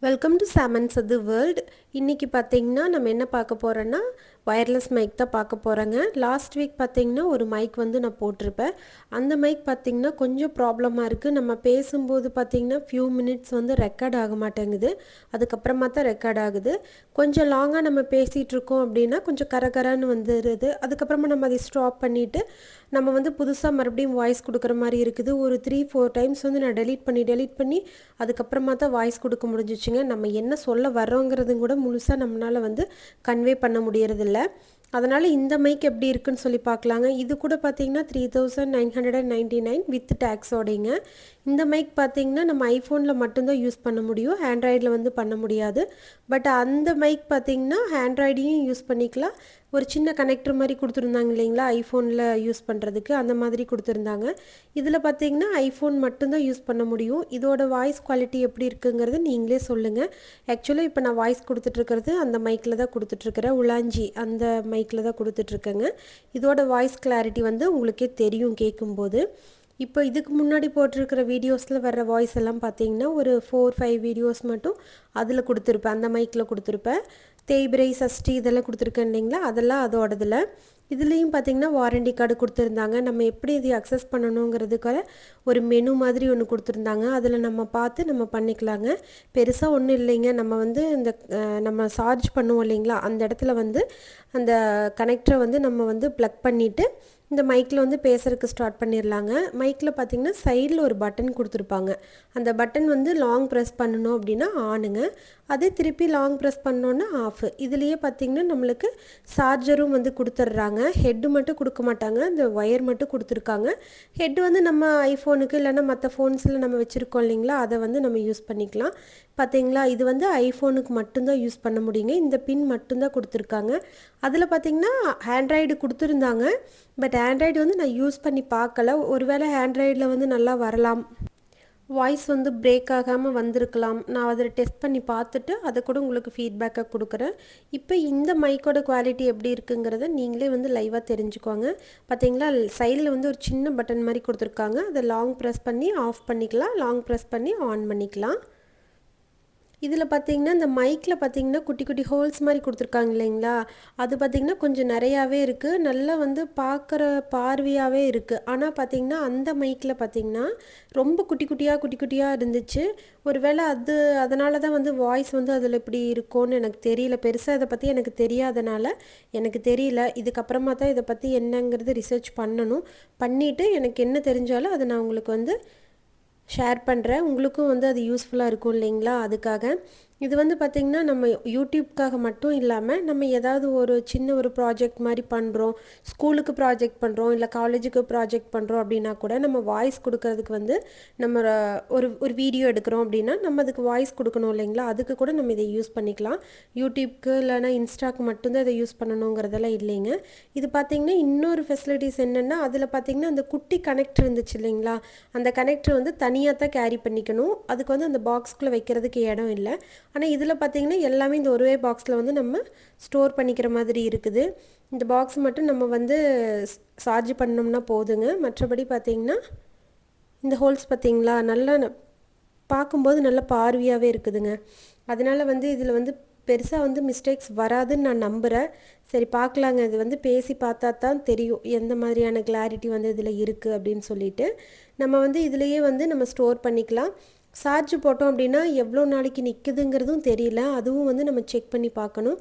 Welcome to Salmon the World. இன்றைக்கி பார்த்தீங்கன்னா நம்ம என்ன பார்க்க போகிறோன்னா ஒயர்லெஸ் மைக் தான் பார்க்க போகிறேங்க லாஸ்ட் வீக் பார்த்திங்கன்னா ஒரு மைக் வந்து நான் போட்டிருப்பேன். அந்த மைக் பார்த்திங்கன்னா கொஞ்சம் ப்ராப்ளமாக இருக்குது நம்ம பேசும்போது பார்த்திங்கன்னா ஃபியூ மினிட்ஸ் வந்து ரெக்கார்ட் ஆக மாட்டேங்குது. அதுக்கப்புறமா தான் ரெக்கார்ட் ஆகுது. கொஞ்சம் லாங்காக நம்ம பேசிகிட்ருக்கோம் அப்படின்னா கொஞ்சம் கரகரன்னு வந்துடுது அதுக்கப்புறமா நம்ம அதை ஸ்டாப் பண்ணிவிட்டு நம்ம வந்து புதுசாக மறுபடியும் வாய்ஸ் கொடுக்குற மாதிரி இருக்குது. ஒரு த்ரீ ஃபோர் டைம்ஸ் வந்து நான் டெலீட் பண்ணி டெலீட் பண்ணி அதுக்கப்புறமா தான் வாய்ஸ் கொடுக்க முடிஞ்சிச்சுங்க. நம்ம என்ன சொல்ல வர்றோங்கிறதும் கூட முழுசாக நம்மளால் வந்து கன்வே பண்ண முடியறதில்ல. அதனால் இந்த மைக் எப்படி இருக்குன்னு சொல்லி பார்க்கலாங்க. இது கூட பார்த்தீங்கன்னா three thousand nine hundred and ninety nine with டேக்ஸோடைங்க இந்த மைக் பார்த்தீங்கன்னா நம்ம ஐஃபோனில் மட்டும்தான் யூஸ் பண்ண முடியும். ஆண்ட்ராய்டில் வந்து பண்ண முடியாது. பட் அந்த மைக் பார்த்தீங்கன்னா ஆண்ட்ராய்டையும் யூஸ் பண்ணிக்கலாம். ஒரு சின்ன கனெக்டர் மாதிரி கொடுத்துருந்தாங்க இல்லைங்களா ஐஃபோனில் யூஸ் பண்ணுறதுக்கு அந்த மாதிரி கொடுத்துருந்தாங்க. இதில் பார்த்தீங்கன்னா ஐஃபோன் மட்டும்தான் யூஸ் பண்ண முடியும். இதோட வாய்ஸ் குவாலிட்டி எப்படி இருக்குங்கிறது நீங்களே சொல்லுங்கள் ஆக்சுவலாக இப்போ நான் வாய்ஸ் கொடுத்துட்ருக்கிறது அந்த மைக்கில் தான் கொடுத்துட்ருக்கிறேன் உலாஞ்சி அந்த மைக்கில் தான் கொடுத்துட்ருக்கேங்க இதோட வாய்ஸ் கிளாரிட்டி வந்து உங்களுக்கே தெரியும் கேட்கும்போது. இப்போ இதுக்கு முன்னாடி போட்டிருக்கிற வீடியோஸில் வர்ற வாய்ஸ் எல்லாம் பார்த்தீங்கன்னா ஒரு ஃபோர் ஃபைவ் வீடியோஸ் மட்டும் அதில் கொடுத்துருப்பேன். அந்த மைக்கில் கொடுத்துருப்பேன். தேய்பிரை சஷ்டி இதெல்லாம் கொடுத்துருக்கேன் இல்லைங்களா? அதெல்லாம் அதோடதில். இதுலேயும் பார்த்தீங்கன்னா வாரண்டி கார்டு கொடுத்துருந்தாங்க. நம்ம எப்படி இது அக்சஸ் பண்ணணுங்கிறதுக்காக ஒரு மெனு மாதிரி ஒன்று கொடுத்துருந்தாங்க. அதில் நம்ம பார்த்து நம்ம பண்ணிக்கலாங்க. பெருசாக ஒன்றும் இல்லைங்க. நம்ம வந்து இந்த நம்ம சார்ஜ் பண்ணுவோம் இல்லைங்களா? அந்த இடத்துல வந்து அந்த கனெக்டரை வந்து நம்ம வந்து ப்ளக் பண்ணிவிட்டு இந்த மைக்கில் வந்து பேசுறதுக்கு ஸ்டார்ட் பண்ணிடலாங்க மைக்கில் பார்த்தீங்கன்னா சைடில் ஒரு பட்டன் கொடுத்துருப்பாங்க. அந்த பட்டன் வந்து லாங் ப்ரெஸ் பண்ணணும் அப்படின்னா ஆனுங்க அதே திருப்பி லாங் ப்ரெஸ் பண்ணோன்னா ஆஃப் இதுலேயே பார்த்தீங்கன்னா நம்மளுக்கு சார்ஜரும் வந்து கொடுத்துட்றாங்க ஹெட்டு மட்டும் கொடுக்க மாட்டாங்க. இந்த ஒயர் மட்டும் கொடுத்துருக்காங்க. ஹெட் வந்து நம்ம ஐஃபோனுக்கு இல்லைன்னா மற்ற ஃபோன்ஸில் நம்ம வச்சுருக்கோம் இல்லைங்களா? அதை வந்து நம்ம யூஸ் பண்ணிக்கலாம். பார்த்தீங்களா இது வந்து ஐஃபோனுக்கு மட்டும்தான் யூஸ் பண்ண முடியுங்க. இந்த பின் மட்டும்தான் கொடுத்துருக்காங்க. அதில் பார்த்தீங்கன்னா ஆண்ட்ராய்டு கொடுத்துருந்தாங்க. பட் ஆண்ட்ராய்டு வந்து நான் யூஸ் பண்ணி பார்க்கல. ஒருவேளை ஆண்ட்ராய்டில் வந்து நல்லா வரலாம். வாய்ஸ் வந்து பிரேக் ஆகாமல் வந்திருக்கலாம். நான் அதில் டெஸ்ட் பண்ணி பார்த்துட்டு அதை கூட உங்களுக்கு ஃபீட்பேக்காக கொடுக்குறேன். இப்போ இந்த மைக்கோட குவாலிட்டி எப்படி இருக்குங்கிறத நீங்களே வந்து லைவாக தெரிஞ்சுக்கோங்க. பார்த்தீங்களா? சைடில் வந்து ஒரு சின்ன பட்டன் மாதிரி கொடுத்துருக்காங்க. அதை லாங் ப்ரெஸ் பண்ணி ஆஃப் பண்ணிக்கலாம். லாங் ப்ரெஸ் பண்ணி ஆன் பண்ணிக்கலாம். இதில் பார்த்தீங்கன்னா இந்த மைக்கில் பார்த்தீங்கன்னா குட்டி குட்டி ஹோல்ஸ் மாதிரி கொடுத்துருக்காங்க இல்லைங்களா? அது பார்த்தீங்கன்னா கொஞ்சம் நிறையாவே இருக்குது நல்லா வந்து பார்க்குற பார்வையாகவே இருக்குது ஆனால் பார்த்தீங்கன்னா அந்த மைக்கில் பார்த்தீங்கன்னா ரொம்ப குட்டி குட்டியாக குட்டி குட்டியாக இருந்துச்சு. ஒருவேளை அது அதனால தான் வந்து வாய்ஸ் வந்து அதில் இப்படி இருக்கும்னு எனக்கு தெரியல. பெருசாக இதை பற்றி எனக்கு தெரியாதனால எனக்கு தெரியல. இதுக்கப்புறமா தான் இதை பற்றி என்னங்கிறது ரிசர்ச் பண்ணணும். பண்ணிவிட்டு எனக்கு என்ன தெரிஞ்சாலும் அதை நான் உங்களுக்கு வந்து ஷேர் பண்ணுறேன் உங்களுக்கும் வந்து அது யூஸ்ஃபுல்லாக இருக்கும் இல்லைங்களா? அதுக்காக இது வந்து பார்த்திங்கன்னா நம்ம யூடியூப்க்காக மட்டும் இல்லாமல் நம்ம ஏதாவது ஒரு சின்ன ஒரு ப்ராஜெக்ட் மாதிரி பண்ணுறோம் ஸ்கூலுக்கு ப்ராஜெக்ட் பண்ணுறோம் இல்லை காலேஜுக்கு ப்ராஜெக்ட் பண்ணுறோம் அப்படின்னா கூட நம்ம வாய்ஸ் கொடுக்கறதுக்கு வந்து நம்ம ஒரு ஒரு வீடியோ எடுக்கிறோம் அப்படின்னா நம்ம அதுக்கு வாய்ஸ் கொடுக்கணும் இல்லைங்களா? அதுக்கு கூட நம்ம இதை யூஸ் பண்ணிக்கலாம். யூடியூப்க்கு இல்லைனா இன்ஸ்டாக்கு மட்டும்தான் இதை யூஸ் பண்ணணுங்கிறதெல்லாம் இல்லைங்க. இது பார்த்திங்கன்னா இன்னொரு ஃபெசிலிட்டிஸ் என்னென்னா அதில் பார்த்திங்கன்னா அந்த குட்டி கனெக்டர் இருந்துச்சு இல்லைங்களா? அந்த கனெக்டர் வந்து தனியாக தான் கேரி பண்ணிக்கணும். அதுக்கு வந்து அந்த பாக்ஸ்குள்ளே வைக்கிறதுக்கு இடம் இல்லை. ஆனால் இதில் பார்த்திங்கன்னா எல்லாமே இந்த ஒரே பாக்ஸில் வந்து நம்ம ஸ்டோர் பண்ணிக்கிற மாதிரி இருக்குது. இந்த பாக்ஸ் மட்டும் நம்ம வந்து சார்ஜ் பண்ணோம்னா போதுங்க. மற்றபடி பார்த்திங்கன்னா இந்த ஹோல்ஸ் பார்த்திங்களா நல்லா ந- பார்க்கும்போது நல்ல பார்வையாகவே இருக்குதுங்க. அதனால் வந்து இதில் வந்து பெருசாக வந்து மிஸ்டேக்ஸ் வராதுன்னு நான் நம்புகிறேன் சரி பார்க்கலாங்க. இது வந்து பேசி பார்த்தா தான் தெரியும். எந்த மாதிரியான கிளாரிட்டி வந்து இதில் இருக்குது அப்படின்னு சொல்லிட்டு. நம்ம வந்து இதுலேயே வந்து நம்ம ஸ்டோர் பண்ணிக்கலாம். சார்ஜ் போட்டோம் அப்படின்னா எவ்வளோ நாளைக்கு நிற்குதுங்கிறதும் தெரியல. அதுவும் வந்து நம்ம செக் பண்ணி பார்க்கணும்.